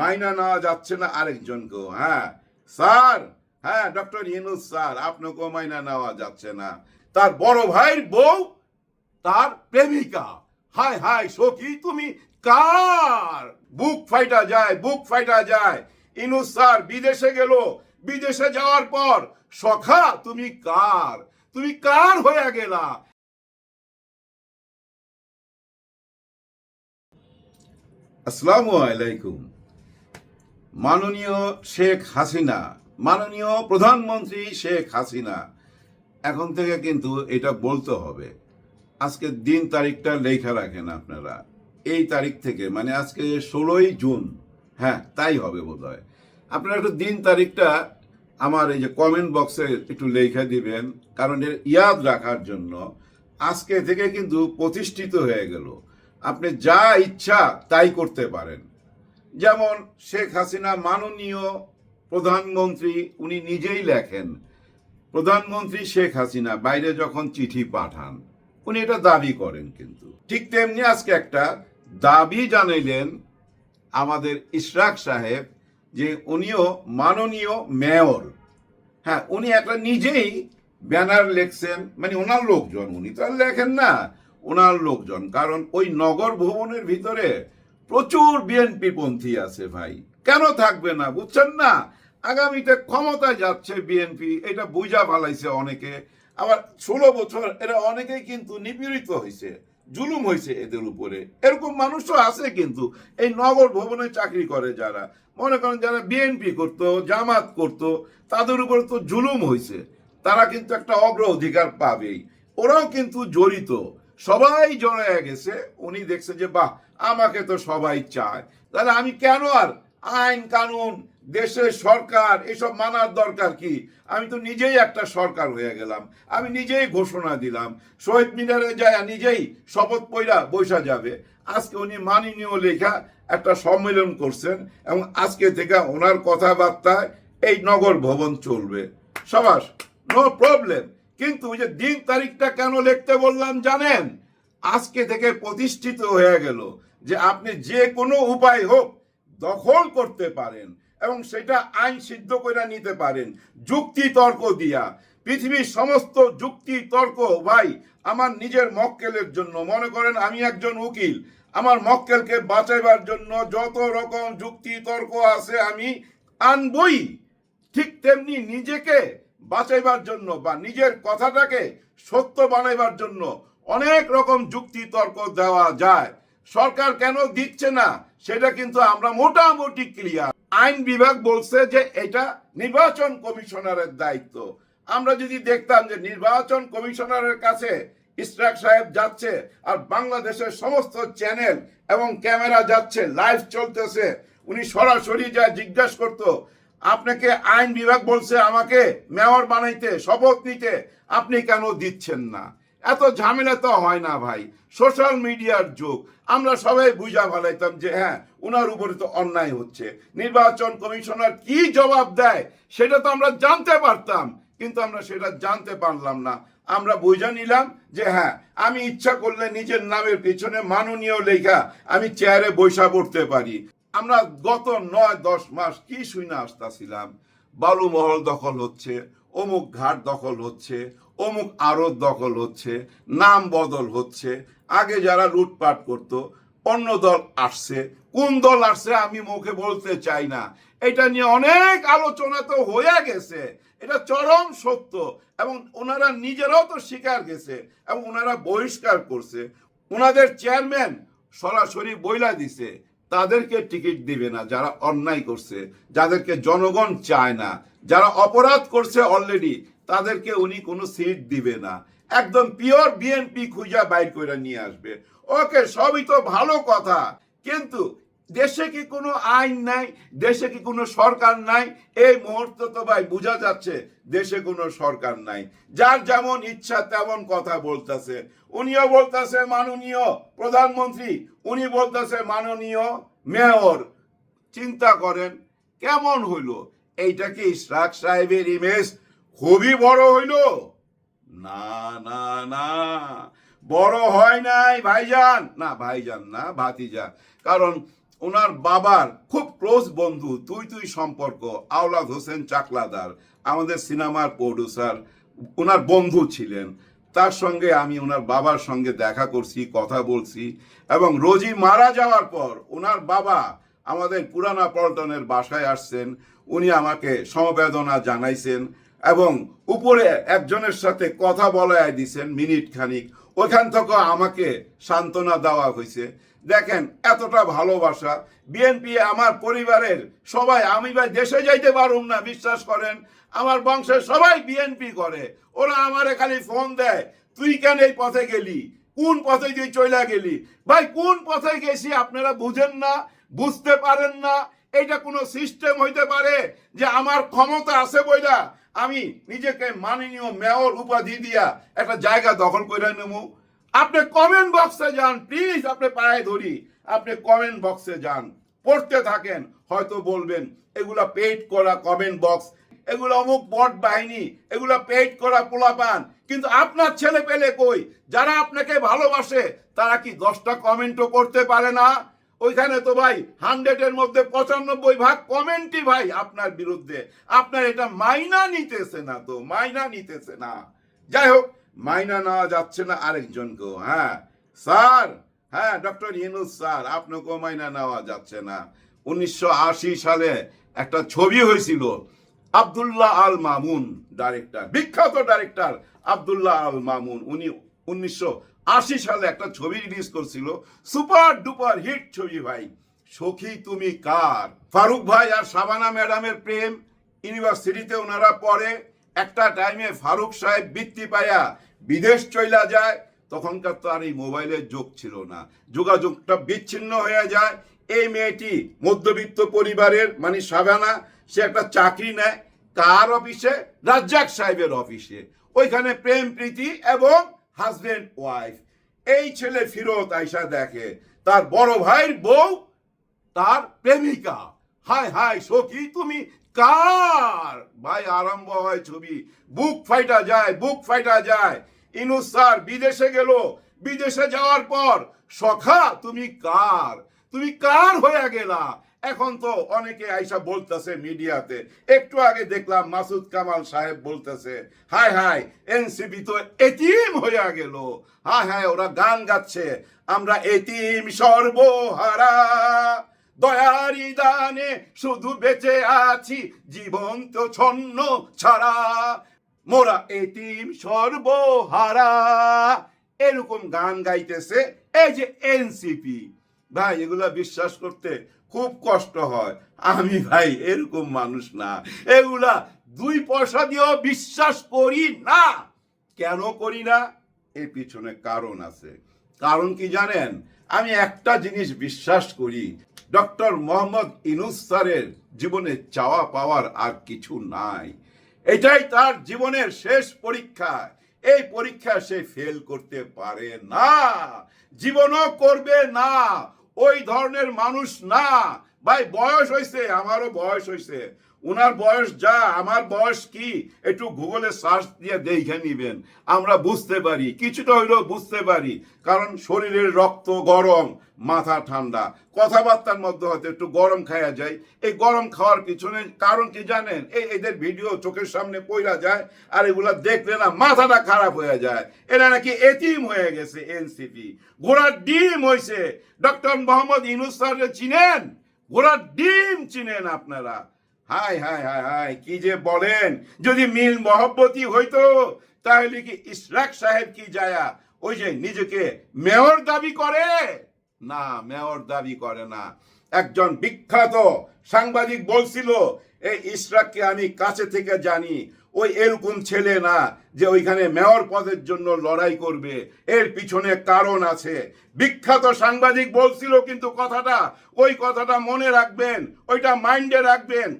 মাইনা নেওয়া যাচ্ছে না আরেকজনকেও হ্যাঁ। স্যার হ্যাঁ ডক্টর ইনুস স্যার, আপনাকেও মাইনা নেওয়া যাচ্ছে না। তার বড় ভাইয়ের বউ, তার প্রেমিকা। হায় হায়, সখী, তুমি কার? বুক ফাইটা যায়, বুক ফাইটা যায়। ইনুস স্যার, বিদেশে গেল। বিদেশে যাওয়ার পর, সখা, তুমি কার? তুমি কার হয়ে গেলা? আসসালামু আলাইকুম। মাননীয় শেখ হাসিনা, মাননীয় প্রধানমন্ত্রী শেখ হাসিনা। এখন থেকে কিন্তু এটা বলতে হবে। আজকে দিন তারিখটা লেখা রাখেন আপনারা। এই তারিখ থেকে মানে আজকে ষোলোই জুন। হ্যাঁ তাই হবে বোধ হয় আপনারা একটু দিন তারিখটা আমার এই যে কমেন্ট বক্সে একটু লেখা দিবেন, কারণ এর ইয়াদ রাখার জন্য আজকে থেকে কিন্তু প্রতিষ্ঠিত হয়ে গেল। আপনি যা ইচ্ছা তাই করতে পারেন। যেমন শেখ হাসিনা মাননীয় প্রধানমন্ত্রী উনি নিজেই লেখেন, প্রধানমন্ত্রী শেখ হাসিনা বাইরে যখন চিঠি পাঠান, উনি এটা দাবি করেন কিন্তু। ঠিক তেমনি আজকে একটা দাবি জানাইলেন আমাদের ইশরাক সাহেব যে উনিও মাননীয় মেয়র। হ্যাঁ উনি একটা নিজেই ব্যানার লেখছেন মানে ওনার লোকজন, উনি তো আর লেখেন না, ওনার লোকজন, কারণ ওই নগর ভবনের ভিতরে প্রচুর বিএনপি পন্থী আছে ভাই। কেন থাকবে না? বুঝছেন না? আগামীতে ক্ষমতায় যাচ্ছে বিএনপি এটা বুঝা ফালাইছে অনেকে। আবার ষোলো বছর এরা অনেকেই কিন্তু নিপীড়িত হয়েছে জুলুম হয়েছে এদের উপরে। এরকম মানুষও আছে কিন্তু, এই নগর ভবনে চাকরি করে যারা। মনে করেন যারা বিএনপি করতো, জামাত করতো, তাদের উপরে তো জুলুম হয়েছে তারা কিন্তু একটা অগ্র অধিকার পাবেই। ওরাও কিন্তু জড়িত। সবাই জড়ায় গেছে, উনি দেখছে যে, বাহ আমাকে তো সবাই চায়। তাহলে আমি কেন আর? আইন, কানুন, দেশের সরকার, এসব মানার দরকার কি? আমি তো নিজেই একটা সরকার হয়ে গেলাম। আমি নিজেই ঘোষণা দিলাম। শহীদ মিনারে যায় নিজেই শপথ পইরা বৈশা যাবে। আজকে উনি মাননীয় লেখা একটা সম্মেলন করছেন এবং আজকে থেকে ওনার কথাবার্তায় এই নগর ভবন চলবে। সবাস নো প্রবলেম কিন্তু যে দিন তারিখটা কেন লিখতে বললাম জানেন? আজকে থেকে প্রতিষ্ঠিত হয়ে গেল। যে আপনি যে কোনো উপায় হোক দখল করতে পারেন এবং সেটা আইন সিদ্ধ করে নিতে পারেন। যুক্তি তর্ক দিয়া। পৃথিবীর সমস্ত যুক্তি তর্ক, ভাই, আমার নিজের মক্কেলের জন্য। মনে করেন আমি একজন উকিল। আমার মক্কেলকে বাঁচাইবার জন্য যত রকম যুক্তি তর্ক আছে আমি আনবই। ঠিক তেমনি নিজেকে বাঁচাইবার জন্য বা নিজের কথাটাকে সত্য বানাইবার জন্য অনেক রকম যুক্তি তর্ক দেওয়া যায়। সরকার কেন দিচ্ছে না? সেটা কিন্তু আমরা মোটামুটি ক্লিয়ার আইন বিভাগ বলছে যে এটা নির্বাচন কমিশনারের দায়িত্ব। আমরা যদি দেখতাম যে নির্বাচন কমিশনারের কাছে ইসরাক সাহেব যাচ্ছে আর বাংলাদেশের সমস্ত চ্যানেল এবং ক্যামেরা যাচ্ছে, লাইভ চলতেছে, উনি সরাসরি যা জিজ্ঞাসা করতো, আপনাকে আইন বিভাগ বলছে আমাকে মেয়র বানাইতে, শপথ নিতে, আপনি কেন দিচ্ছেন না? এত ঝামেলা তো হয় না ভাই। সোশ্যাল মিডিয়ার যুগ। আমরা সবাই বুঝা ভালাইতাম যে হ্যাঁ ওনার উপরে তো অন্যায় হচ্ছে। নির্বাচন কমিশনার কি জবাব দেয়, সেটা তো আমরা জানতে পারতাম। কিন্তু আমরা সেটা জানতে পারলাম না। আমরা বুঝে নিলাম যে হ্যাঁ আমি ইচ্ছা করলে নিজের নামের পিছনে মাননীয় লেখা আমি চেয়ারে বৈশা পড়তে পারি। আমরা গত নয়, দশ মাস কি শুনে আসতেছিলাম? বালুমহল দখল হচ্ছে, অমুক ঘাট দখল হচ্ছে অমুক আড়ত দখল হচ্ছে, নাম বদল হচ্ছে। আগে যারা লুটপাট করত, অন্য দল আসছে। কোন দল আসছে আমি মুখে বলতে চাই না। এটা নিয়ে অনেক আলোচনা তো হয়ে গেছে। এটা চরম সত্য এবং ওনারা নিজেরাও তো স্বীকার গেছে এবং ওনারা বহিষ্কার করছে। ওনাদের চেয়ারম্যান সরাসরি বইলা দিছে, তাদেরকে টিকিট দিবে না যারা অন্যায় করছে, যাদেরকে জনগণ চায় না। যারা অপরাধ করছে অলরেডি তাদেরকে উনি কোনো সিট দিবে না। একদম পিওর বিএনপি খুঁজা বাইর করে নিয়ে আসবে। ওকে, সবই তো ভালো কথা। কিন্তু দেশে কি কোনো আইন নাই? দেশে কি কোনো সরকার নাই? এই মুহূর্তে তো ভাই বোঝা যাচ্ছে দেশে কোনো সরকার নাই। যার যেমন ইচ্ছা তেমন কথা বলতেছে। উনিও বলতেছে মাননীয় প্রধানমন্ত্রী, উনি বলতেছে মাননীয় মেয়র। চিন্তা করেন, কেমন হইল? এইটা কি ইশরাক সাহেবের ইমেজ খুবই বড় হইল। না না না, বড় হয় নাই ভাইজান। না ভাইজান না, ভাতিজা। কারণ ওনার বাবার খুব ক্লোজ বন্ধু, তুই তুই সম্পর্ক, আওলাদ হোসেন চাকলাদার, আমাদের সিনেমার প্রডিউসার ওনার বন্ধু ছিলেন। তার সঙ্গে আমি ওনার বাবার সঙ্গে দেখা করছি, কথা বলছি এবং রোজি মারা যাওয়ার পর ওনার বাবা আমাদের পুরানা পল্টনের বাসায় আসছেন। উনি আমাকে সমবেদনা জানাইছেন। এবং উপরে একজনের সাথে কথা বলায় দিছেন মিনিট খানিক। ওইখান থেকে আমাকে সান্ত্বনা দেওয়া হয়েছে। দেখেন, এতটা ভালোবাসা। বিএনপি আমার পরিবারের সবাই, আমি ভাই দেশে যাইতে পারুম না, বিশ্বাস করেন। আমার বংশের সবাই বিএনপি করে। ওরা আমারে খালি ফোন দেয়, তুই কেন এই পথে গেলি? কোন পথে তুই চলে গেলি? ভাই, কোন পথে গেছি আপনারা বুঝেন না, বুঝতে পারেন না। এটা কোনো সিস্টেম হইতে পারে যে আমার ক্ষমতা আছে বইলা আমি নিজেকে মাননীয় মেয়র উপাধি দিয়া একটা জায়গা দখল করে নেব। আপনি কমেন্ট বক্সে যান প্লিজ আপনি পায়ে ধরি। আপনি কমেন্ট বক্সে যান, পড়তে থাকেন, হয়তো বলবেন, এগুলা পেইড করা কমেন্ট বক্স এগুলো অমুক বট বাহিনী, এগুলো পেইড করা পোলাপান। কিন্তু আপনার ছেলে পেলে কই? যারা আপনাকে ভালোবাসে, তারা কি দশটা কমেন্টও করতে পারে না? ওইখানে তো ভাই হান্ড্রেডের মধ্যে পঁচানব্বই ভাগ কমেন্টই ভাই আপনার বিরুদ্ধে। আপনার এটা মাইনা নিতেছে না তো, মাইনা নিতেছে না। যাই হোক, মাইনা নেওয়া যাচ্ছে না আরেকজনকেও হ্যাঁ। স্যার হ্যাঁ ডক্টর ইনুস স্যার, আপনাকেও মাইনা নেওয়া যাচ্ছে না। উনিশশো আশি সালে একটা ছবি হয়েছিল, আব্দুল্লাহ আল মামুন ডাইরেক্টর বিখ্যাত ডাইরেক্টর আব্দুল্লাহ আল মামুন। উনি উনিশশো আশি সালে একটা ছবি রিলিজ করছিল। সুপার ডুপার হিট ছবি ভাই। সখী তুমি কার? ফারুক ভাই আর সাবানা ম্যাডামের প্রেম। ইউনিভার্সিটিতে ওনারা পড়ে। একটা টাইমে ফারুক সাহেব বৃত্তি পায়া বিদেশ চইলা যায়। তখনকার তো আর এই মোবাইলের যোগ ছিল না। যোগাযোগটা বিচ্ছিন্ন হয়ে যায়। এই মেয়েটি মধ্যবিত্ত পরিবারের মানে সাবানা সে একটা চাকরি নেয়। কার অফিসে? রাজ্জাক সাহেবের অফিসে। ওইখানে প্রেম, প্রীতি এবং হাজবেন্ড ওয়াইফ এই ছেলে ফিরত আইসা দেখে তার বড় ভাইয়ের বউ, তার প্রেমিকা। হায় হায়, সখী, তুমি কার? ভাই, আরম্ভ হয় ছবি। বুক ফাইটা যায়, বুক ফাইটা যায়। ইনুস স্যার বিদেশে গেল। বিদেশে যাওয়ার পর সখা, তুমি কার? তুমি কার হয়ে গেলা? এখন তো অনেকে আইসা বলতেছে মিডিয়াতে। একটু আগে দেখলাম মাসুদ কামাল সাহেব বলতেছে হায় হায় এনসিপি তো এতিম হইয়া গেল। হায় হায়, ওরা গান গাচ্ছে। আমরা এতিম সর্বহারা, দয়ারি দানে শুধু বেঁচে আছি জীবন তো ছন্ন ছাড়া। মোরা এতিম সর্বহারা। এরকম গান গাইতেছে এই যে এনসিপি। ভাই, এগুলা বিশ্বাস করতে খুব কষ্ট হয়। আমি ভাই, এরকম মানুষ না। এগুলা দুই পয়সা দিয়েও বিশ্বাস করি না। কেন করি না? এর পিছনে কারণ আছে। কারণ কি জানেন? আমি একটা জিনিস বিশ্বাস করি, ডক্টর মোহাম্মদ ইনুস স্যারের জীবনে চাওয়া পাওয়ার আর কিছু নাই। এটাই তার জীবনের শেষ পরীক্ষা। এই পরীক্ষা সে ফেল করতে পারে না। জীবনও করবে না। ওই ধরনের মানুষ না। ভাই বয়স হয়েছে আমারও বয়স হয়েছে ওনার বয়স যা, আমার বয়স কি? একটু গুগলে সার্চ দিয়ে দেখে নিবেন। আমরা বুঝতে পারি, কিছুটা হইলেও বুঝতে পারি। কারণ শরীরের রক্ত গরম, মাথা ঠান্ডা। কথাবার্তার মধ্যে হয়তো একটু গরম খাওয়া যায়। এই গরম খাওয়ার পিছনে কারণ কি জানেন? এই এদের ভিডিও চোখের সামনে পইরা যায় আর এগুলা দেখলে না মাথাটা খারাপ হয়ে যায়। এরা নাকি এতিম হয়ে গেছে, এনসিপি। ঘোড়ার ডিম হয়েছে ডক্টর মোহাম্মদ ইনুস চিনেন? ঘোড়ার ডিম চিনেন আপনারা। হাই হাই হাই হাই, কি যে বলেন? যদি মিল মহব্বতী হইতো, তাহলে কি ইসরাক সাহেব কি যায়া ওই যে নিজেকে মেয়র দাবি করে? না, মেয়র দাবি করে না। একজন বিখ্যাত সাংবাদিক বলছিল, এই ইশরাককে আমি কাছে থেকে জানি, ওই এরকম ছেলে না যে ওইখানে মেয়র পদের জন্য লড়াই করবে। এর পিছনে কারণ আছে। বিখ্যাত সাংবাদিক বলছিল, কিন্তু কথাটা, ওই কথাটা মনে রাখবেন, ওইটা মাইন্ডে রাখবেন।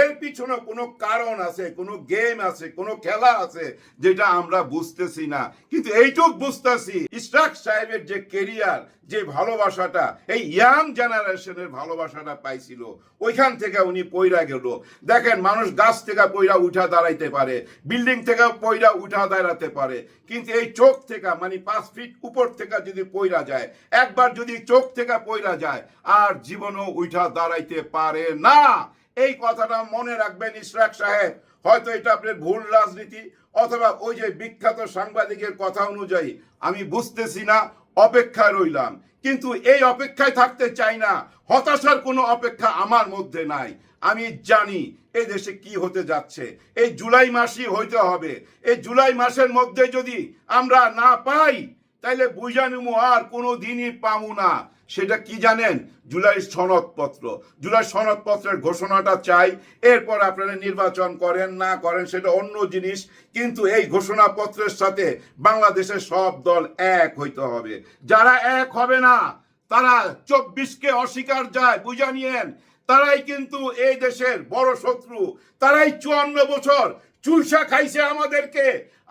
এর পিছনে কোনো কারণ আছে, কোনো গেম আছে, কোনো খেলা আছে যেটা আমরা বুঝতেছি না। কিন্তু এইটুক বুঝতেছি, ইশরাক সাহেবের যে কেরিয়ার যে ভালোবাসাটা, এই ইয়াং জেনারেশনের ভালোবাসাটা পাইছিল, ওইখান থেকে উনি পইরা গেল। দেখেন, মানুষ গাছ থেকে পইরা উঠা দাঁড়াইতে পারে বিল্ডিং থেকে পইরা উঠা দাঁড়াতে পারে, কিন্তু এই চোখ থেকে মানে পাঁচ ফিট উপর থেকে যদি পইরা যায়, একবার যদি চোখ থেকে পইরা যায়, আর জীবনও উঠা দাঁড়াইতে পারে না। এই কথাটা মনে রাখবেন ইশরাক সাহেব। হয়তো এটা আপনার ভুল রাজনীতি অথবা ওই যে বিখ্যাত সাংবাদিকের কথা অনুযায়ী। আমি বুঝতেছি না, অপেক্ষায় রইলাম। কিন্তু এই অপেক্ষায় থাকতে চাই না। হতাশার কোনো অপেক্ষা আমার মধ্যে নাই। আমি জানি এই দেশে কি হতে যাচ্ছে। এই জুলাই মাসই হইতে হবে। এই জুলাই মাসের মধ্যে যদি আমরা না পাই, তাইলে বুঝানুমু আর কোনো দিনই পামু না। সেটা কি জানেন? জুলাই সনদপত্র। জুলাই সনদপত্রের ঘোষণাটা চাই। এরপর আপনারা নির্বাচন করেন, না করেন, সেটা অন্য জিনিস। কিন্তু এই ঘোষণাপত্রের সাথে বাংলাদেশের সব দল এক হইতে হবে। যারা এক হবে না, তারা চব্বিশকে অস্বীকার যায়, বুঝা নিয়েন? তারাই কিন্তু এই দেশের বড় শত্রু। তারাই চুয়ান্ন বছর চুইসা খাইছে আমাদেরকে।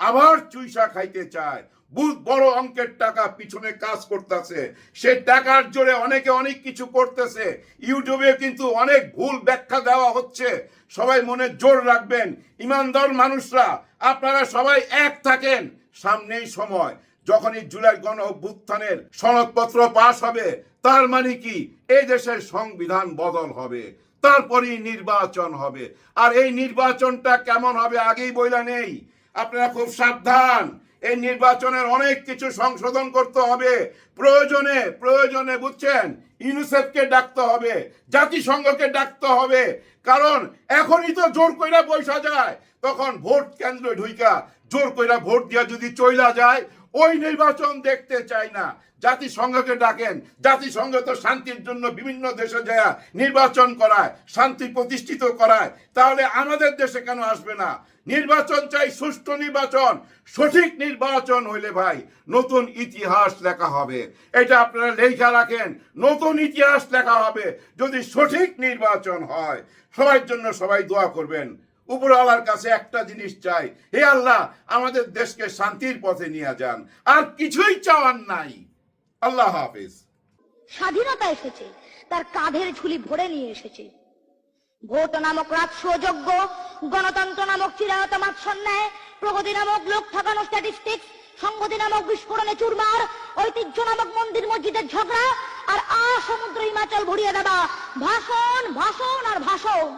আবার চুইসা খাইতে চায়। বড় অঙ্কের টাকা পিছনে কাজ করতেছে। সে টাকার জোরে অনেকে অনেক কিছু করতেছে। ইউটিউবে কিন্তু অনেক ভুল ব্যাখ্যা দেওয়া হচ্ছে। সবাই মনে জোর রাখবেন। ইমানদার মানুষরা, আপনারা সবাই এক থাকেন। সামনেই সময়। যখনই জুলাই গণ অভ্যুত্থানের সনদপত্র পাশ হবে, তার মানে কি? এই দেশের সংবিধান বদল হবে। তারপরেই নির্বাচন হবে। আর এই নির্বাচনটা কেমন হবে, আগেই বইলা নেই। আপনারা খুব সাবধান। এই নির্বাচনের অনেক কিছু সংশোধন করতে হবে। প্রয়োজনে প্রয়োজনে বুঝছেন, ইউনিসেফকে ডাকতে হবে, জাতিসংঘকে ডাকতে হবে। কারণ এখনই তো জোর কইরা বৈশা যায়। তখন ভোট কেন্দ্র ঢুইকা জোর কইরা ভোট দিয়া যদি চইলা যায় ওই নির্বাচন দেখতে চাই না। জাতিসংঘকে ডাকেন। জাতিসংঘ তো শান্তির জন্য বিভিন্ন দেশে যায়, নির্বাচন করায়, শান্তি প্রতিষ্ঠিত করায়। তাহলে আমাদের দেশে কেন আসবে না? নির্বাচন চাই সুষ্ঠু নির্বাচন, সঠিক নির্বাচন হইলে ভাই নতুন ইতিহাস লেখা হবে। এটা আপনারা লেখা রাখেন, নতুন ইতিহাস লেখা হবে। যদি সঠিক নির্বাচন হয়, সবার জন্য সবাই দোয়া করবেন। উপরওয়ালার কাছে একটা জিনিস চাই। হে আল্লাহ, আমাদের দেশকে শান্তির পথে নিয়ে যান। আর কিছুই চাওয়ার নাই। আল্লাহ হাফিজ। স্বাধীনতা এসেছে, তার কাঁধের ঝুলি ভরে নিয়ে এসেছে। ভোট নামক রাষ্ট্রযোগ্য গণতন্ত্র নামক চিরায়ত মাৎসন্যায় প্রগতি নামক লোক ঠকানো স্ট্যাটিস্টিক্স সংগতি নামক বিস্ফোরণে চুরমার, ঐতিহ্য নামক মন্দির মসজিদের ঝগড়া, আর আ সমুদ্র হিমাচল ভরিয়ে দেওয়া ভাষণ ভাষণ আর ভাষণ।